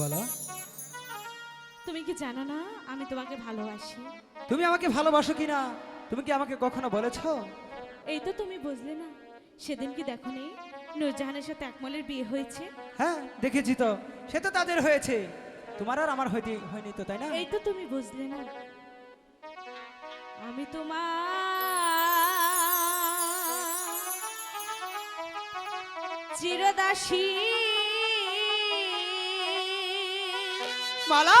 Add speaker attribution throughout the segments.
Speaker 1: বলো।
Speaker 2: তুমি কি জানো না আমি তোমাকে ভালোবাসি?
Speaker 1: তুমি আমাকে ভালোবাসো কিনা? তুমি কি আমাকে কখনো বলেছ?
Speaker 2: এই তো তুমি বুঝলে না। সেদিন কি দেখো নেই নূরজাহানের সাথে একমলের বিয়ে হয়েছে?
Speaker 1: হ্যাঁ দেখেছি তো। সে তো তাদের হয়েছে। তোমার আর আমার হয়নি হয়নি তো তাই না?
Speaker 2: এই তো তুমি বুঝলে না। আমি তোমার চিরদাসী
Speaker 1: মালা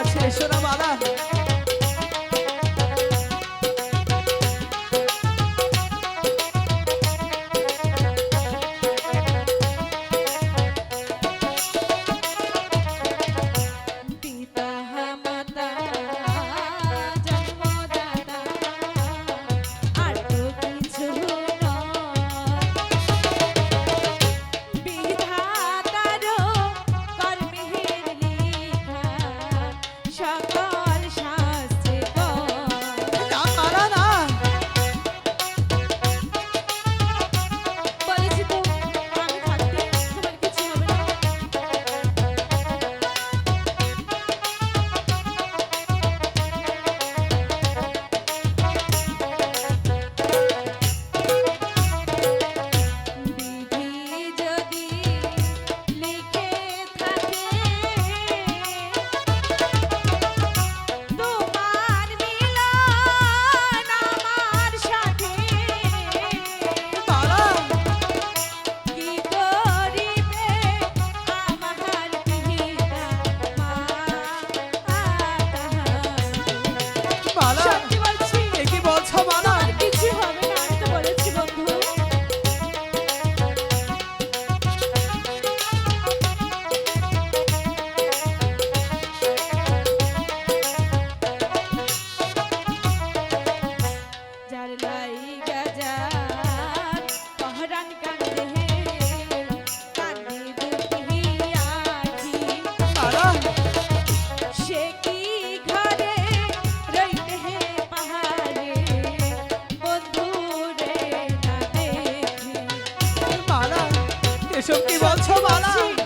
Speaker 1: আছে সোনা বাবা। এসব কি বলছো মালা